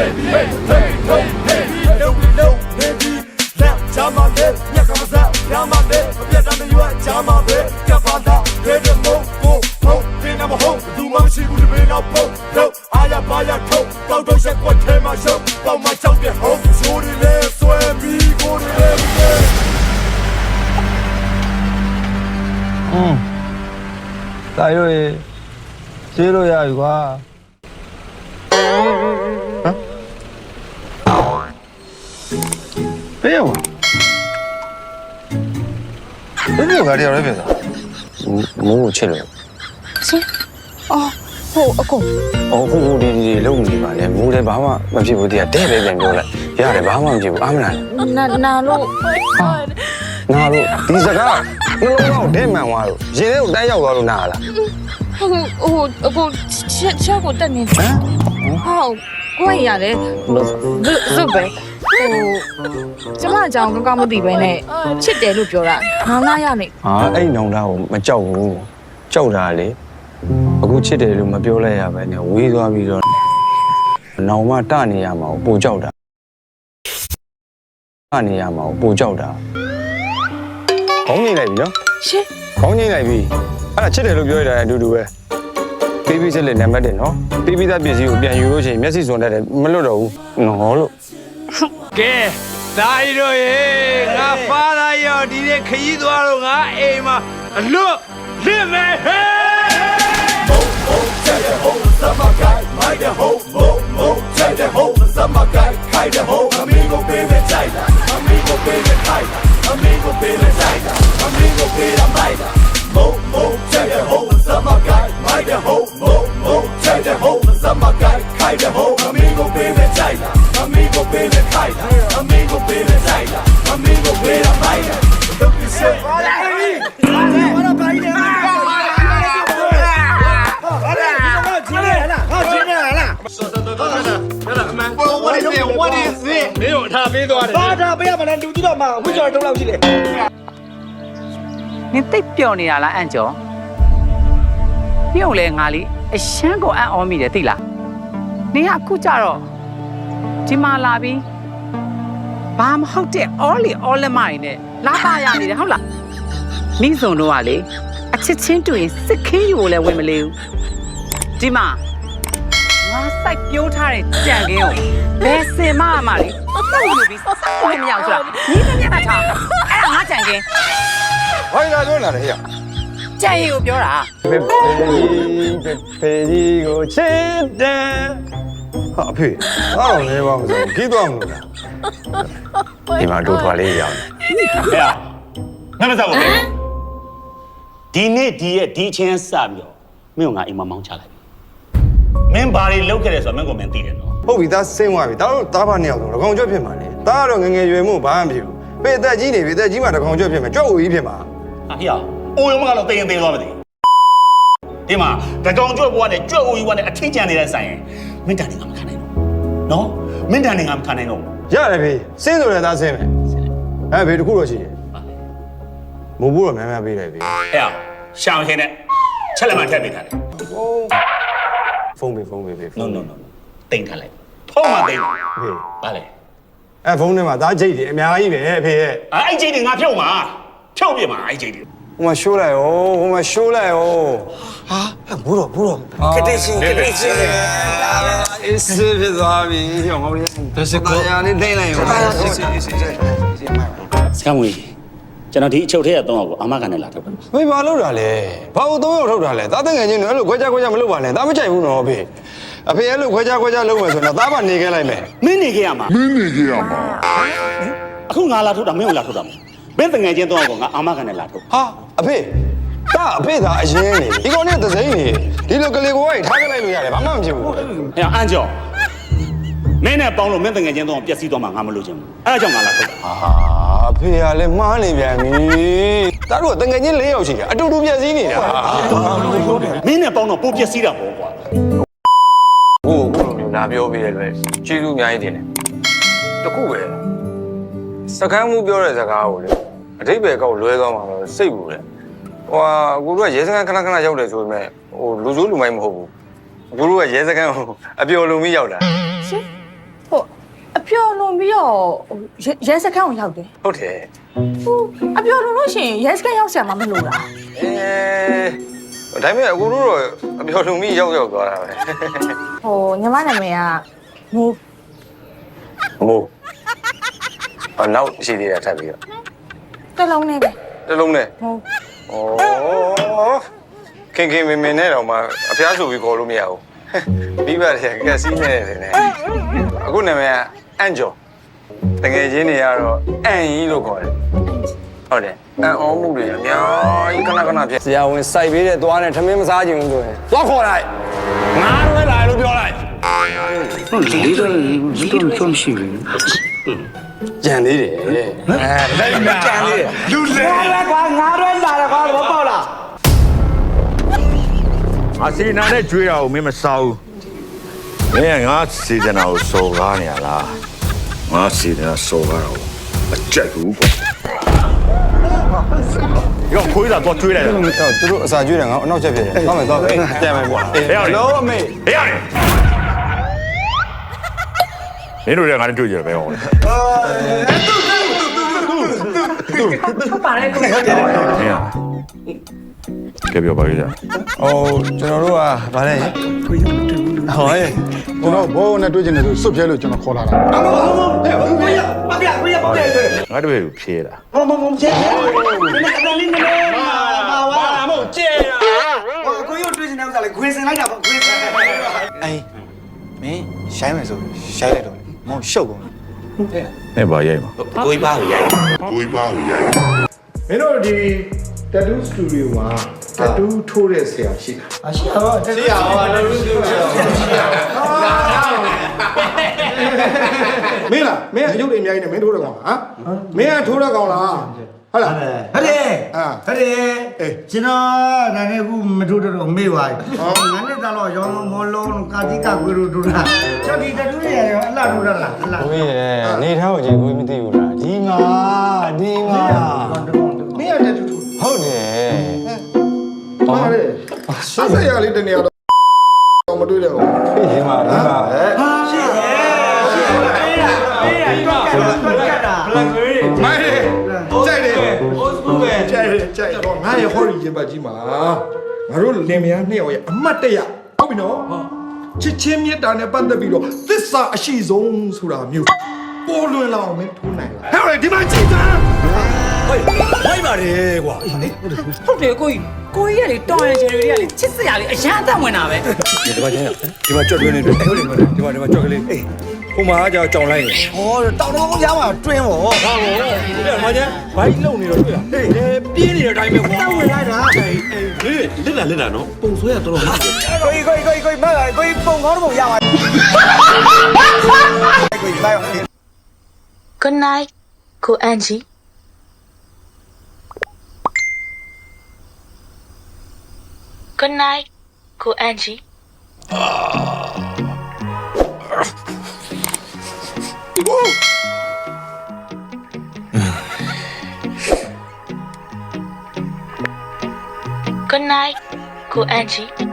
baby hey hey hey hey no no baby မဟုတ်ဘူးမှမရှိဘူးတပင်းတော့ပုံတော့အာရပါရထုတ်တောက်တော့ရက်ကွက်ထဲမှာရှုပ်တော့မှချောက်တဲ့ဟုတ်ဆိုးရီလေဆွဲပြီးကိုရီလေอืมတာရိုးရေရှင်းလို့ရပြီကွာပေးရောဘယ်လိုကတည်းကလဲပြန်စားမိုးကိုချစ်လို့ရှင်အော်ဟိုအကိုအော်ဟိုဟိုဒီဒီလုံးနေပါလေမိုးလည်းဘာမှမဖြစ်ဘူးတည်းတဲ့ပဲပြန်ပြောလိုက်ရတယ်ဘာမှမဖြစ်ဘူးအားမလားနာနာလို့နာလို့ဒီစကားနှလုံးတော့တဲ့မှန်သွားလို့ရင်ထဲကိုတန်းရောက်သွားလို့နာလားဟိုဟိုအကိုချက်ချက်ကိုတက်နေဟမ်ဟောကိုရရတယ်ဇုတ်ပဲဟို ကျမအကြောင်းကောင်းကောင်းမသိပဲနဲ့ချစ်တယ်လို့ပြောတာငါနာရနေဟာအဲ့နောင်သားကိုမကြောက်ဘူးကြောက်တာလေအခုချစ်တယ်လို့မပြောလိုက်ရပဲနဲ့ဝေးသွားပြီးတော့နောင်မတနေရမှာကိုပိုကြောက်တာတနေရမှာကိုပိုကြောက်တာခေါင်းငိမ့်လိုက်ပြီနော်ရှင်ခေါင်းငိမ့်လိုက်ပြီအဲ့ဒါချစ်တယ်လို့ပြောရတာအတူတူပဲပေးပြီးစက်လက်နံပါတ်1နော်ပေးပြီးသားပစ္စည်းကိုပြန်ယူလို့ရှိရင်မျက်စိစုံတတ်တယ်မလွတ်တော့ဘူးနော်လို့ ကဲတာရိုးရေငါဖားသားရောဒီနေ့ခရီးသွားတော့ငါအိမ်မှာအလွတ်လင့်မယ်ဟဲ့ Check the hole, summer guy, my the hole, mo, mo, check the hole, summer guy, hide the hole, amigo baby China, amigo baby China, amigo baby China, မင်းတို့အထာပေးသွားတယ်ဘာသာပေးရမလားလူကြည့်တော့မှဝိကျော်တုံးလောက်ရှိတယ်နင်သိပ်ပျော်နေတာလားအန်ကျော်ညို့လဲငါလေးအရှမ်းကိုအံ့ဩမိတယ်သိလားနင်ကအခုကြတော့ဒီမှာလာပြီးဘာမဟုတ်တဲ့အော်လီအော်လက်မရင်းနဲ့လာပါရနေတယ်ဟုတ်လားမိစုံတို့ကလေအချစ်ချင်းတူရင်စစ်ခင်းယူကိုလည်းဝင်မလေးဘူးဒီမှာငါ စိုက်ပြိုးထားတဲ့ကြံကင်းကိုဘယ်စင်မအမလေးတောက်ယူပြီးစောက်လို့မရအောင်ဆိုတာညီမမျက်နှာထားအဲ့ဒါငါကြံကင်းဟိုင်လာလို့လာတယ်ဟဲ့ကြံရည်ကိုပြောတာဖေဖေကြီးဖေကြီးကိုချစ်တယ်ဟာအဖေအားတော့လဲပါမစို့ကြီးသွားမလို့လားဒီမှာတို့ထွားလေးရောက်နေဟဲ့ငါမစားဘူးဒီနေ့ဒီရဲ့ဒီအချင်းစပြီးတော့မင်းကငါအိမ်မမောင်းချလိုက်ပြီ မင်းဘာတွေလုပ်ခဲ့လဲဆိုတော့မင်းကမင်းသိတယ်နော်ဟုတ်ပြီသားစင်းသွားပြီဒါတို့သားဖာနှစ်ယောက်ဆိုတော့ကောင်ကျွတ်ဖြစ်မှာလေသားကတော့ငယ်ငယ်ရွယ်မှုဘာမှမဖြစ်ဘူးဖေအသက်ကြီးနေပြီအသက်ကြီးမှတကောင်ကျွတ်ဖြစ်မှာကြွက်ဝကြီးဖြစ်မှာဟာဟေ့အိုယုံမကတော့တိမ်တိမ်သွားမသိဒီမှာတကောင်ကျွတ်ဘွားနဲ့ကျွတ်အိုကြီးဘွားနဲ့အထင်ကျန်နေတဲ့ဆိုင်ရင်မင်းတန်နေငါမခံနိုင်တော့နော်မင်းတန်နေငါမခံနိုင်တော့ရတယ်ဖေစင်းဆိုတဲ့သားစင်းမယ်အဲဖေတခုတော့ရှိတယ်မိုးဘူးတော့များများပေးတယ်ဖေဟဲ့ရှောင်းခင်းနဲ့ချက်လက်မှထည့်ပေးထားတယ် ဖုန်းပေးဖုန်းပေးဖေဖု no န်း no no တိမ်ထားလိုက်ဖုံးမတိမ်ဖေဗါလေအဲဖုန်းထဲမှာသားကြိတ်တယ်အများကြီးပဲဖေရဲ့အဲ့အဲ့ချိန်တွေငါဖြုတ်မှာဖြုတ်ပြမှာအဲ့ချိန်တွေဟိုမှာရှိုးလိုက်ရောဟိုမှာရှိုးလိုက်ရောဘူးတော့ဘူးတော့ကတိချင်းကတိချင်းအေးစေးဖြစ်သွားပြီဟောငါတို့တစ်စကောညာလေးတိုင်းလိုက်ရော စကမွေ ကျွန်တော်ဒီအချုပ်ထဲကတော့ကိုအာမခံနဲ့လာထုတ်တယ်မေးဘာလုပ်တာလဲဘာလို့သုံးယောက်ထုတ်တာလဲသားတငယ်ချင်းတွေအဲ့လိုခွဲခြားခွဲခြားမလုပ်ပါနဲ့သားမကြိုက်ဘူးနော်ဖေအဖေအဲ့လိုခွဲခြားခွဲခြားလုပ်မယ်ဆိုတော့သားပါနေခဲ့လိုက်မယ်မင်းနေခဲ့ရမှာမင်းနေခဲ့ရမှာအခုငါလာထုတ်တာမင်းကိုလာထုတ်တာမဟုတ်ဘယ်တငယ်ချင်းတော့ကိုငါအာမခံနဲ့လာထုတ်ဟာအဖေတာအဖေသာအရင်နေဒီကောင်နဲ့သစိမ့်နေဒီလိုကလေးကိုကြီးထားခဲ့လိုက်လို့ရတယ်ဘာမှမဖြစ်ဘူးဟဲ့အန်ကျော် မင်းနဲ့ပေါင်းလို့မင်းတငယ်ချင်းတော့ပျက်စီးသွားမှာငါမလို့ချင်ဘူးအဲ့ဒါကြောင့်ငါလာထုတ်တာဟာအဖေကလည်းမှားနေပြန်ပြီတားတို့ကတငယ်ချင်း၄ယောက်ရှိတယ်အတူတူပြည့်စည်နေတာမင်းနဲ့ပေါင်းတော့ပိုပျက်စီးတာပေါ့ကွာဟိုခုလိုမျိုးလာပြောပေးတယ်လွယ်ကျေးဇူးအများကြီးတင်တယ်တခုပဲစကမ်းမှုပြောတဲ့စကားကိုလေအတိတ်ပဲကောက်လွဲသွားမှာတော့စိတ်ဘူးလေဟိုဟာကိုတို့ကရဲစခန်းခဏခဏရောက်တယ်ဆိုပေမဲ့ဟိုလူစိုးလူမိုင်းမဟုတ်ဘူးကိုတို့ကရဲစခန်းကိုအပျော်လုံပြီးရောက်တာရှင်အ ပျော်လွန်ပြီးတော့ဟိုရဲရဲစခန်းကိုရောက်တယ်ဟုတ်တယ်ဟိုအပျော်လွန်လို့ရှိရင်ရဲစခန်းရောက်ဆရာမမလို့လားအဲဒါပေမဲ့အခုတို့တော့အပြော်ထုံပြီးရောက်ရောက်သွားတာပဲဟိုညီမနာမည်ကမိုးမို့အနောက်ရှိသေးတာထပ်ပြီးတော့တစ်လုံးနဲ့ပဲတစ်လုံးနဲ့မိုးဩခင်ခင်မင်မင်နဲ့တော့မှအဖျားဆိုပြီးခေါ်လို့မရဘူးမိဘတွေကကက်စီနဲ့တယ်နဲ့အခုနာမည်က အန်ဂျောတကယ်ချင်းတွေကတော့အန်ကြီးလို့ခေါ်တယ်ဟုတ်တယ်အန်အောင်မှုတွေအများကြီးခဏခဏဖြစ်ဆရာဝန်စိုက်ပေးတဲ့သွားနဲ့ထမင်းမစားချင်ဘူးဆိုရင်သွားခေါ်လိုက်ငါတို့လည်းလာလို့ပြောလိုက်လေးတော့လေးတော့ဆုံးရှိပြီကြံသေးတယ်အဲလိုက်နာကြံလေလူလေကွာငါတော့လာတယ်ကွာတော့ပေါ့လားအစီနာနဲ့ကြွေးတာကိုမင်းမစားဘူးမင်းကငါစီဒနာကိုစော်ကားနေရလား ငါစီဒနာစော်ကားတော့အကြက်ဘူးပေါ့ရောခွေးတာတော့ကြွေးလိုက်တယ်သူတို့အစာကျွေးတယ်ငါအနောက်ချက်ဖြစ်တယ်သွားမယ်သွားမယ်ပြန်မယ်ကွာဟေးရလုံးအမေဟေးရမင်းတို့လည်းငါနဲ့တွေ့ကြတယ်ပဲဟောဟုတ်ပါတယ်ကိုဟင်းရ ကဲပြောပါကြဟိုကျွန်တော်တို့ကဗါလဲခွေးရုံတွေ့ဘူးဟောရဲ့ကျွန်တော်ဘောနဲ့တွေ့ကျင်တယ်ဆိုစွတ်ပြဲလို့ကျွန်တော်ခေါ်လာတာအမဟုတ်ဟုတ်ဟုတ်ကိုရပါပြကိုရပါပြငါတို့ကိုဖြေးတာမမမချေနည်းအတလင်းနည်းမာဝါမဟုတ်ကျဲတာကိုရတွေ့နေတဲ့ဥစ္စာလေခွေစင်လိုက်တာပေါ့ခွေစင်အေးမင်းရှိုင်းမယ်ဆိုရှိုင်းလိုက်တော့မောင်ရှုပ်ကုန်နဲ့ပါရိုက်မှာကိုပါကိုရမင်းတို့ဒီ tattoo studio မှာ tattoo ထိုးတဲ့ဆရာရှိတာအရှိတော့တတိယဟောတူတူမင်းလားမင်းအယုတ်တွေအများကြီးနဲ့မင်းထိုးတဲ့ကောင်လားဟမ်မင်းကထိုးတဲ့ကောင်လားဟုတ်လားဟုတ်တယ်အာဟုတ်တယ်အေးကျွန်တော်နာနေခုမထိုးတော့မေ့ပါဘူးဟောငါနဲ့တတော့ရောင်းမောလုံးကာတိကကွေးတို့ထိုးတာချက်ဒီတတူးရရောအလှထိုးတာလားအလှကိုရဲ့နေထားကိုကြည့်ကိုမသိဘူးလားဒီမှာဒီမှာမင်း ဆက်ဆက်ရလေးတနေရာတော့မတွေ့တဲ့ကောင်ဒီမှာဒီမှာရှိတယ်ရှိတယ်ပေးတာပေးတာပေးတာမိုင်းတယ်ကြိုက်တယ် old school ပဲကြိုက်တယ်ကြိုက်တော့ငါရဲ့ဟော်ရီရင်ပတ်ကြီးမှာငါတို့လင်မယားနှစ်ယောက်ရဲ့အမတ်တရဟုတ်ပြီနော်ချစ်ချင်းမြတ်တာနဲ့ပတ်သက်ပြီးတော့သစ္စာအရှိဆုံးဆိုတာမျိုးပေါ်လွင်လာအောင်မင်းထိုးနိုင်လားဟဲ့ဒီမှာကြည့်တာ ဟုတ်တယ်ကိုကြီးကိုကြီးကလေတော်ရန်ချယ်တွေကလေချစ်စရာလေအရန်အသက်ဝင်တာပဲဒီမှာချင်းဒီမှာကြွက်တွင်းနေတယ်ဟုတ်တယ်ဒီမှာဒီမှာကြွက်ကလေးအေးဟိုမှာကြောင်ကြောင်လိုက်နေဟောတောင်တော်ရမှာတွင်းပေါ့ဟာဘောဒီမှာချင်းဘိုင်းလုံနေတော့တွေ့လားအေးပြင်းနေတဲ့အတိုင်းပဲကွာတောင်ဝင်လိုက်တာပုံဆွဲရတော့မှာကိုကြီးကိုကြီးကိုကြီးကိုကြီးမလာကိုကြီးပုံကောင်းတော့ပုံရပါကိုကြီးလိုက်အောင် Good night ကိုအန်ဂျီ Good night ကိုအန်ဂျီ Good night ကိုအန်ဂျီ